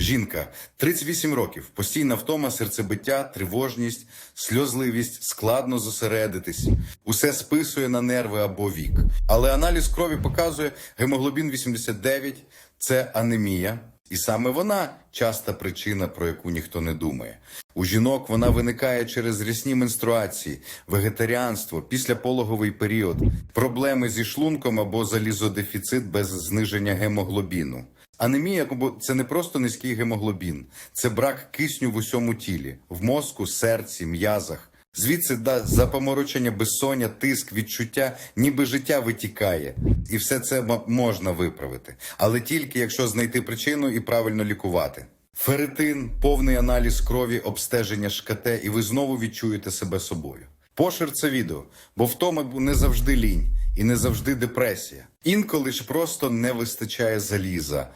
Жінка 38 років, постійна втома, серцебиття, тривожність, сльозливість, складно зосередитись. Усе списує на нерви або вік. Але аналіз крові показує гемоглобін 89 – це анемія. І саме вона часта причина, про яку ніхто не думає. У жінок вона виникає через рясні менструації, вегетаріанство, післяпологовий період, проблеми зі шлунком або залізодефіцит без зниження гемоглобіну. Анемія це не просто низький гемоглобін, це брак кисню в усьому тілі, в мозку, серці, м'язах. Звідси да, запоморочення, безсоння, тиск, відчуття, ніби життя витікає, і все це можна виправити, але тільки якщо знайти причину і правильно лікувати. Ферритин, повний аналіз крові, обстеження ШКТ, і ви знову відчуєте себе собою. Пошир це відео, бо втома не завжди лінь і не завжди депресія. Інколи ж просто не вистачає заліза.